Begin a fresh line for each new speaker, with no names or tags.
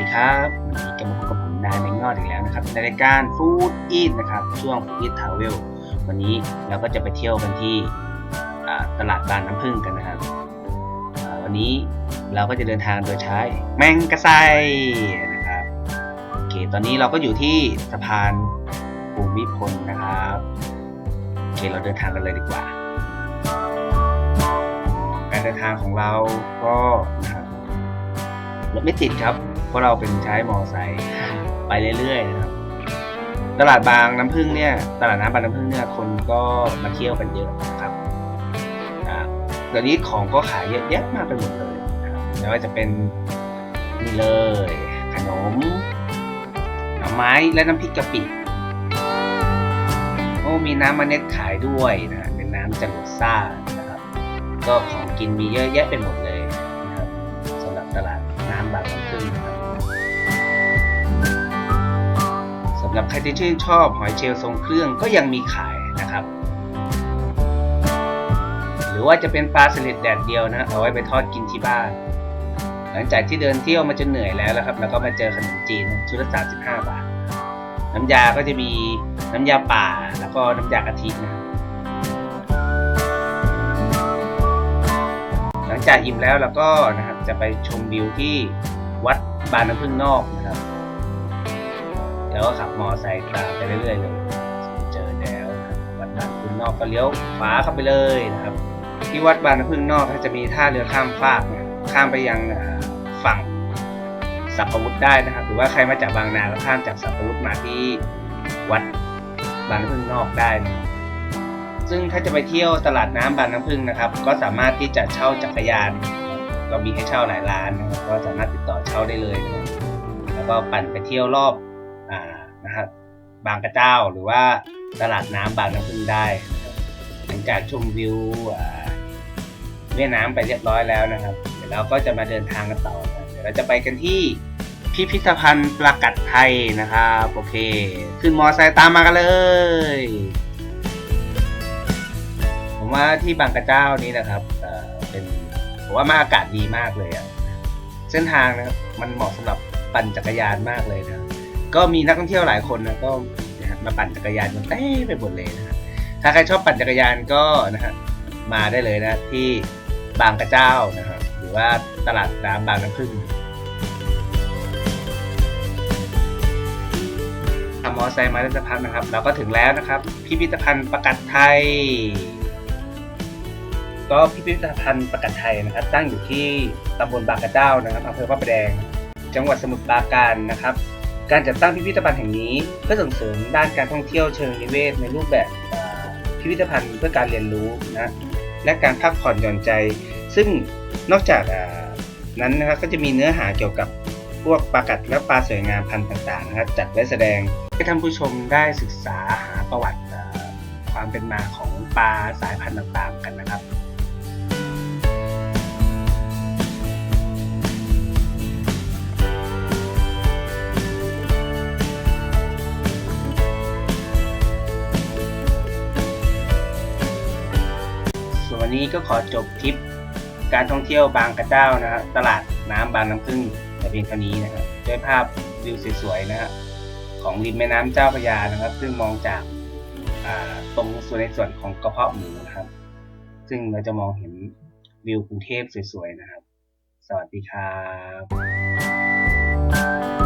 ดีครับวันนี้ก็มาพบกับผมนายแมงงอดอีกแล้วนะครับในรายการฟู้ดอีทนะครับช่วงฟู้ดอีททาวเวลวันนี้เราก็จะไปเที่ยวกันที่ตลาดบางน้ำพึ่งกันนะครับวันนี้เราก็จะเดินทางโดยใช้แมงกะไซนะครับโอเคตอนนี้เราก็อยู่ที่สะพานภูมิพลนะครับโอเคเราเดินทางกันเลยดีกว่า การเดินทางของเราก็นะครับรถไม่ติดครับ เพราะเราเป็นใช้มอไซค์ไปเรื่อยๆนะครับ ตลาดบางน้ำพึ่งเนี่ย ตลาดน้ำบางน้ำพึ่งเนี่ย คนก็มาเที่ยวกันเยอะนะครับอ่าเดี๋ยวนี้ของก็ขายเยอะแยะมากไปหมดเลยนะครับไม่ว่าจะเป็นนี่เลย ขนมหน่อไม้และน้ำพริกกะปิโอ้มีน้ำมะเน็ดขายด้วยนะเป็นน้ำจรวดซ่านะครับ ก็ของกินมีเยอะแยะไปหมดเลยนะครับสำหรับตลาดับใครที่ชื่นชอบหอยเชลล์ทรงเครื่องก็ยังมีขายนะครับ หรือว่าจะเป็นปลาสลิดแดดเดียวนะเอาไว้ไปทอดกินที่บ้าน หลังจากที่เดินเที่ยวมาจนเหนื่อยแล้วนะครับ แล้วก็มาเจอขนมจีนชุดละ35 บาท น้ำยาก็จะมีน้ำยาป่าแล้วก็น้ำยากะทินะหลังจากอิ่มแล้วเราก็นะครับจะไปชมวิวที่วัดบานน้ำพึ่งนอกนะครับ แล้วก็ขับมอไซค์ตามไปเรื่อยๆเลยเจอแล้วครับวัดบานพึ่งนอกก็เลี้ยวขวาเข้าไปเลยนะครับ ที่วัดบานพึ่งนอกก็จะมีท่าเรือข้ามฟากนะข้ามไปยังฝั่งสัพพวุธได้นะครับ หรือว่าใครมาจากบางนาก็ข้ามจากสัพพวุธมาที่วัดบานน้ำพึ่งนอกได้นะครับซึ่งถ้าจะไปเที่ยวตลาดน้ำบางน้ำพึ่งนะครับ ก็สามารถที่จะเช่าจักรยานเรามีให้เช่าหลายร้านนะครับก็สามารถติดต่อเช่าได้เลยนะแล้วก็ปั่นไปเที่ยวรอบ นะครับบางกระเจ้าหรือว่าตลาดน้ำบางน้ำพึ่งได้ หลังจากชมวิวแม่น้ำไปเรียบร้อยแล้วนะครับ เดี๋ยวเราก็จะมาเดินทางกันต่อนะเดี๋ยวเราจะไปกันที่พิพิธภัณฑ์ประกัดไทยนะครับโอเค ขึ้นมอไซค์ตามมากันเลย ผมว่าที่บางกระเจ้านี้นะครับเป็นผมว่ามันอากาศดีมากเลยอะเส้นทางนะครับมันเหมาะสำหรับปั่นจักรยานมากเลยนะ ก็มีนักท่องเที่ยวหลายคนนะก็นะฮะมาปั่นจักรยานกันเต้ไปหมดเลยนะฮะถ้าใครชอบปั่นจักรยานก็นะฮะมาได้เลยนะที่บางกระเจ้านะฮะหรือว่าตลาดน้ำบางน้ำพึ่งขับมอเตอร์ไซค์มาได้สักพักนะครับ เราก็ถึงแล้วนะครับ พิพิธภัณฑ์ประกัดไทย ก็พิพิธภัณฑ์ประกัดไทยนะครับ ตั้งอยู่ที่ตำบลบางกระเจ้านะครับอำเภอพระประแดง จังหวัดสมุทรปราการนะครับ การจัดตั้งพิพิธภัณฑ์แห่งนี้ เพื่อส่งเสริมด้านการท่องเที่ยวเชิงนิเวศในรูปแบบพิพิธภัณฑ์เพื่อการเรียนรู้นะและการพักผ่อนหย่อนใจ ซึ่งนอกจากนั้นนะครับก็จะมีเนื้อหาเกี่ยวกับพวกปลากัดและปลาสวยงามพันธุ์ต่างๆนะครับจัดไว้แสดงให้ท่านผู้ชมได้ศึกษาหาประวัติความเป็นมาของปลาสายพันธุ์ต่างๆกันนะครับ ส่วนวันนี้ก็ขอจบทริปการท่องเที่ยวบางกระเจ้านะฮะตลาดน้ำบางน้ำพึ่งแต่เพียงเท่านี้นะครับด้วยภาพวิวสวยๆนะฮะของริมแม่น้ำเจ้าพระยานะครับ ซึ่งมองจากาตรงส่วนในส่วนของกระเพาะหมูนะครับ ซึ่งเราจะมองเห็นวิวกรุงเทพสวยๆนะครับ สวัสดีครับ